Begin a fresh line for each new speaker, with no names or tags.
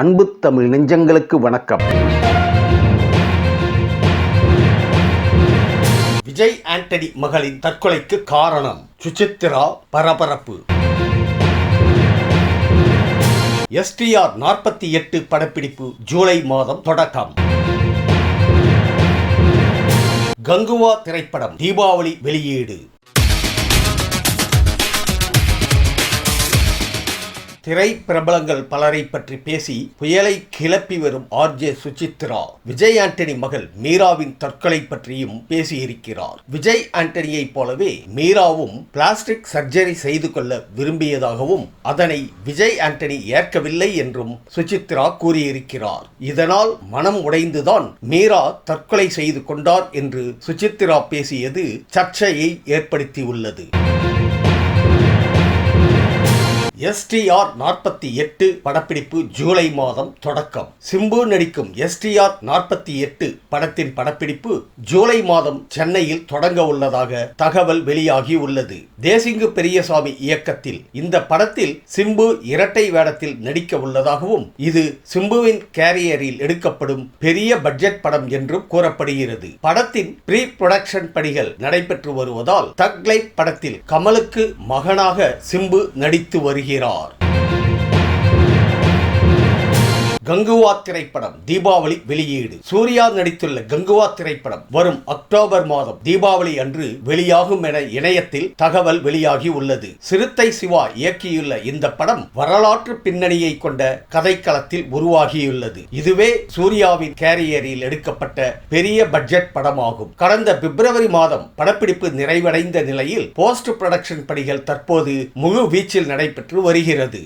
அன்பு தமிழ் நெஞ்சங்களுக்கு வணக்கம்.
விஜய் ஆண்டனி மகளின் தற்கொலைக்கு காரணம் சுசித்ரா பரபரப்பு. எஸ்டிஆர் நாற்பத்தி எட்டு படப்பிடிப்பு ஜூலை மாதம் தொடக்கம். கங்குவா திரைப்படம் தீபாவளி வெளியீடு. திரை பிரபலங்கள் பலரை பற்றி பேசி புயலை கிளப்பி வரும் ஆர்ஜே சுசித்ரா விஜய் ஆண்டனி மகள் மீராவின் தற்கொலை பற்றியும் பேசியிருக்கிறார். விஜய் ஆண்டனியைப் போலவே மீராவும் பிளாஸ்டிக் சர்ஜரி செய்து கொள்ள விரும்பியதாகவும் அதனை விஜய் ஆண்டனி ஏற்கவில்லை என்றும் சுசித்ரா கூறியிருக்கிறார். இதனால் மனம் உடைந்துதான் மீரா தற்கொலை செய்து கொண்டார் என்று சுசித்ரா பேசியது சர்ச்சையை ஏற்படுத்தியுள்ளது. எஸ்டிஆர் நாற்பத்தி எட்டு படப்பிடிப்பு ஜூலை மாதம் தொடக்கம். சிம்பு நடிக்கும் எஸ்டிஆர் நாற்பத்தி எட்டு படத்தின் படப்பிடிப்பு ஜூலை மாதம் சென்னையில் தொடங்க உள்ளதாக தகவல் வெளியாகி உள்ளது. தேசிங்கு பெரியசாமி இயக்கத்தில் இந்த படத்தில் சிம்பு இரட்டை வேடத்தில் நடிக்க உள்ளதாகவும் இது சிம்புவின் கேரியரில் எடுக்கப்படும் பெரிய பட்ஜெட் படம் என்றும் கூறப்படுகிறது. படத்தின் ப்ரீ புரொடக்ஷன் பணிகள் நடைபெற்று வருவதால் தக் படத்தில் கமலுக்கு மகனாக சிம்பு நடித்து வருகிறார் கங்குவா திரைப்படம் தீபாவளி வெளியீடு. சூர்யா நடித்துள்ள கங்குவா திரைப்படம் வரும் அக்டோபர் மாதம் தீபாவளி அன்று வெளியாகும் என இணையத்தில் தகவல் வெளியாகி உள்ளது. சிறுத்தை சிவா இயக்கியுள்ள இந்த படம் வரலாற்று பின்னணியை கொண்ட கதைக்களத்தில் உருவாகியுள்ளது. இதுவே சூர்யாவின் கேரியரில் எடுக்கப்பட்ட பெரிய பட்ஜெட் படமாகும். கடந்த பிப்ரவரி மாதம் படப்பிடிப்பு நிறைவடைந்த நிலையில் போஸ்ட் ப்ரொடக்ஷன் பணிகள் தற்போது முழு வீச்சில் நடைபெற்று வருகிறது.